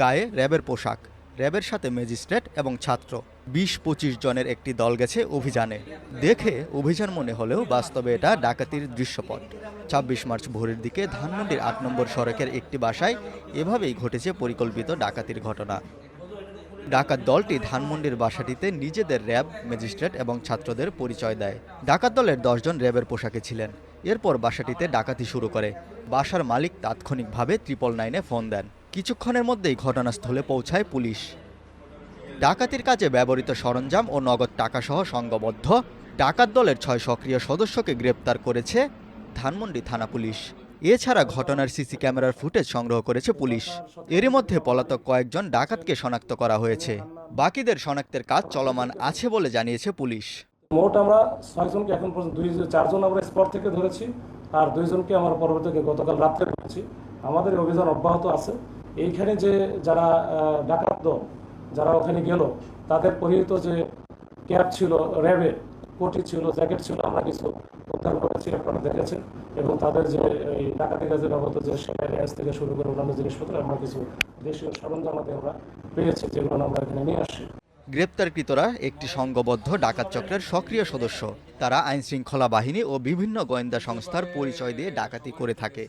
গায়ে র্যাবের পোশাক, র্যাবের সাথে ম্যাজিস্ট্রেট এবং ছাত্র। বিশ পঁচিশ জনের একটি দল গেছে অভিযানে। দেখে অভিযান মনে হলেও বাস্তবে এটা ডাকাতির দৃশ্যপট। ছাব্বিশ মার্চ ভোরের দিকে ধানমন্ডির আট নম্বর সড়কের একটি বাসায় এভাবেই ঘটেছে পরিকল্পিত ডাকাতির ঘটনা। ডাকাত দলটি ধানমন্ডির বাসাটিতে নিজেদের র্যাব, ম্যাজিস্ট্রেট এবং ছাত্রদের পরিচয় দেয়। ডাকাত দলের দশজন র্যাবের পোশাকে ছিলেন। এরপর বাসাটিতে ডাকাতি শুরু করে। বাসার মালিক তাৎক্ষণিকভাবে ট্রিপল নাইনে ফোন দেন। কিছুক্ষণের মধ্যেই ঘটনাস্থলে পৌঁছায় পুলিশ। ডাকাতির কাজে ব্যবহৃত সরঞ্জাম ও নগদ টাকাসহ সংঘবদ্ধ ডাকাত দলের ছয় সক্রিয় সদস্যকে গ্রেপ্তার করেছে ধানমন্ডি থানা পুলিশ। এছাড়া ঘটনার সিসি ক্যামেরার ফুটেজ সংগ্রহ করেছে পুলিশ। এরই মধ্যে পলাতক কয়েকজন ডাকাতকে শনাক্ত করা হয়েছে। বাকিদের শনাক্তের কাজ চলমান আছে বলে জানিয়েছে পুলিশ। মোট আমরা ছয়জনকে এখন পর্যন্ত দুই চারজন আমরা স্পট থেকে ধরেছি, আর দুইজনকে আমরা পরবর্তীতে গতকাল রাত্রে ধরেছি। আমাদের অভিযান অব্যাহত আছে। এইখানে যে যারা ডাকাত দল, যারা ওখানে গেল, তাদের পরিহিত যে ক্যাপ ছিল, র্যাবের, কোটি ছিল, জ্যাকেট ছিল, আমরা কিছু উদ্ধার করেছি, আপনারা দেখেছেন, এবং তাদের যে এই ডাকাতি কাজে ব্যবহৃত যে লেন্স থেকে শুরু করে অন্যান্য জিনিসপত্র, আমরা কিছু দেশীয় সরঞ্জামাতে আমরা পেয়েছি, যেগুলো আমরা এখানে নিয়ে আসছি। গ্রেপ্তারকৃতরা একটি সংঘবদ্ধ ডাকাত চক্রের সক্রিয় সদস্য। তারা আইনশৃঙ্খলা বাহিনী ও বিভিন্ন গোয়েন্দা সংস্থার পরিচয় দিয়ে ডাকাতি করে থাকে।